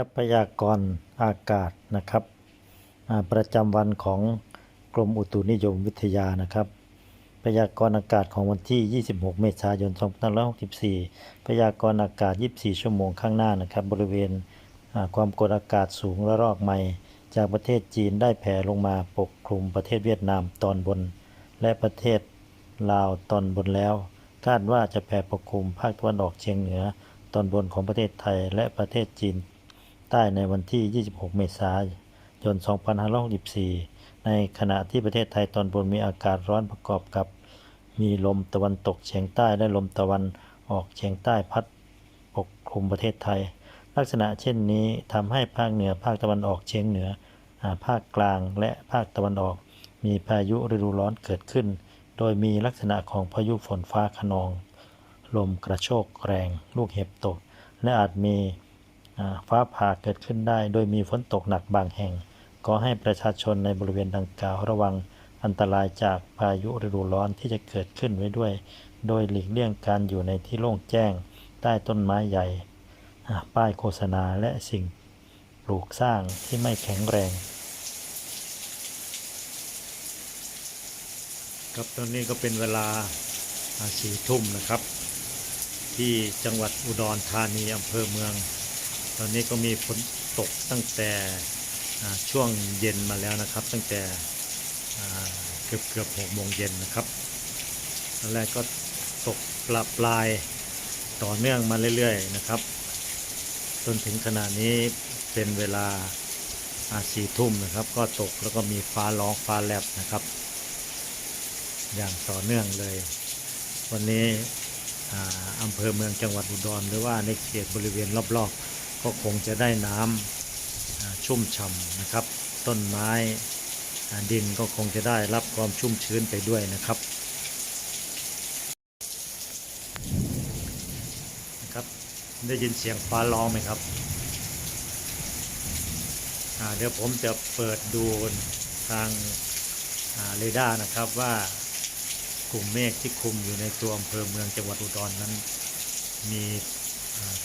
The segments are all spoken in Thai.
ครับพยากรณ์อากาศนะครับ ประจำวันของกรมอุตุนิยมวิทยานะครับ พยากรณ์อากาศของวันที่ 26 เมษายน 2564 พยากรณ์อากาศ 24 ชั่วโมงข้างหน้านะครับ บริเวณความกดอากาศสูงระลอกใหม่ จากประเทศจีนได้แผ่ลงมาปกคลุมประเทศเวียดนามตอนบน และประเทศลาวตอนบนแล้ว คาดว่าจะแผ่ปกคลุมภาคตะวันออกเฉียงเหนือ ตอนบนของประเทศไทยและประเทศจีน ใต้ในวันที่ 26 เมษายน 2564 ในขณะที่ประเทศไทยตอนบนมีอากาศร้อนประกอบกับ มีลมตะวันตกเฉียงใต้และลมตะวันออกเฉียงใต้พัดปกคลุมประเทศไทย ลักษณะเช่นนี้ทำให้ภาคเหนือภาคตะวันออกเฉียงเหนือภาคกลางและภาคตะวันออก มีพายุฤดูร้อนเกิดขึ้น โดยมีลักษณะของพายุฝนฟ้าขนอง ลมกระโชกแรง ลูกเห็บตก และอาจมี ฟ้าผ่าเกิดขึ้นได้ โดยมีฝนตกหนักบางแห่งขอให้ประชาชนในบริเวณดังกล่าวระวังอันตรายจากพายุฤดูร้อนที่จะเกิดขึ้นไว้ด้วย โดยหลีกเลี่ยงการอยู่ในที่โล่งแจ้ง ใต้ต้นไม้ใหญ่ ป้ายโฆษณาและสิ่งปลูกสร้างที่ไม่แข็งแรงครับตอนนี้ก็เป็นเวลาสี่ทุ่มนะครับ ที่จังหวัดอุดรธานีอำเภอเมือง ตอนนี้ก็มีฝนตกตั้งแต่ช่วงเย็นมาแล้วนะครับ ตั้งแต่เกือบเกือบหกโมงเย็นนะครับตอนแรกก็ตกปลาปลายต่อเนื่องมาเรื่อยๆนะครับ จนถึงขณะนี้เป็นเวลาสี่ทุ่มนะครับ ก็ตกแล้วก็มีฟ้าร้องฟ้าแลบนะครับ อย่างต่อเนื่องเลย วันนี้อ่าอำเภอเมืองจังหวัดอุดรหรือว่าในเขตบริเวณรอบๆ ก็คงจะได้น้ำชุ่มฉ่ำนะครับ ต้นไม้ดินก็คงจะได้รับความชุ่มชื้นไปด้วยนะครับนะครับ ได้ยินเสียงฟ้าร้องไหมครับเดี๋ยวผมจะเปิดดูทางาเรดาร์นะครับว่ากลุ่มเมฆที่คลุมอยู่ในตัวอำเภอเมืองจังหวัดอุดรนั้นมี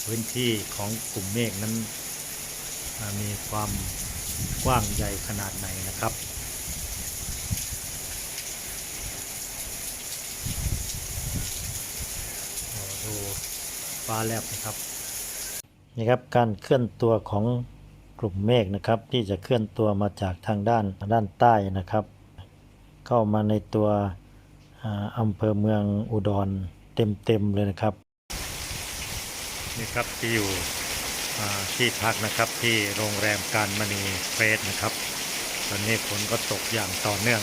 พื้นที่ของกลุ่มเมฆนั้นมีความกว้างใหญ่ขนาดไหนนะครับดูฟ้าแลบนะครับนี่ครับการเคลื่อนตัวของกลุ่มเมฆนะครับ ที่จะเคลื่อนตัวมาจากทางด้านด้านใต้นะครับ เข้ามาในตัวอ่าอำเภอเมืองอุดรเต็มๆเลยนะครับ นี่ครับที่อยู่ที่พักนะครับที่โรงแรมการมณีเฟสนะครับตอนนี้ฝนก็ตกอย่างต่อเนื่อง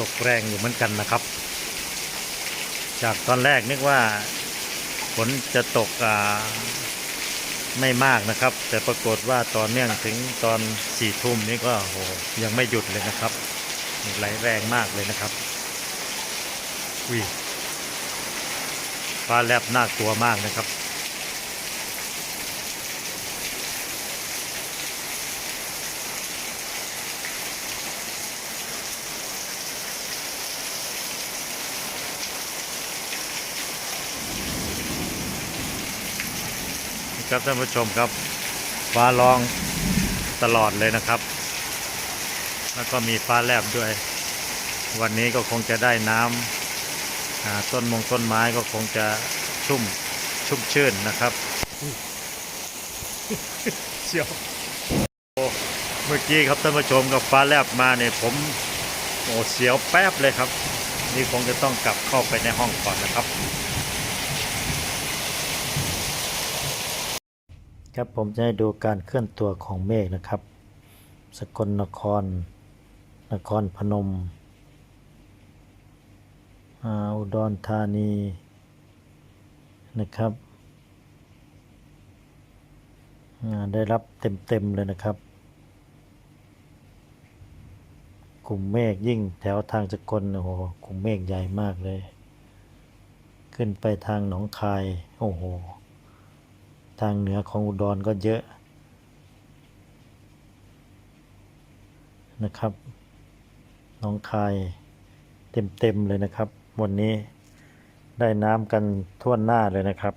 ตกแรงอยู่เหมือนกันนะครับ จากตอนแรกนึกว่าฝนจะตกไม่มากนะครับ แต่ปรากฏว่าต่อเนื่องถึงตอนสี่ทุ่มนี้ก็โหยังไม่หยุดเลยนะครับไหลแรงมากเลยนะครับอุ้ย ฟ้าแลบน่ากลัวมากนะครับ ครับท่านผู้ชมครับ ฟ้าร้องตลอดเลยนะครับ แล้วก็มีฟ้าแลบด้วย วันนี้ก็คงจะได้น้ำ ต้นมงต้นไม้ก็คงจะชุ่มชุ่มชื่นนะครับอุ๊ยเสียวโอ้เมื่อกี้ครับท่านผู้ชมกับฟ้าแลบมาเนี่ยผมโอ้เสียวแป๊บเลยครับ นี่คงจะต้องกลับเข้าไปในห้องก่อนนะครับ ครับผมจะให้ดูการเคลื่อนตัวของเมฆนะครับ สกลนคร นครพนม อุดรธานีนะครับ ได้รับเต็มๆเลยนะครับ กลุ่มเมฆยิ่งแถวทางสกลโอ้โหกลุ่มเมฆใหญ่มากเลย ขึ้นไปทางหนองคายโอ้โหทางเหนือของอุดรก็เยอะนะครับ หนองคายเต็มๆเลยนะครับ วันนี้ได้น้ำกันท่วนหน้าเลยนะครับ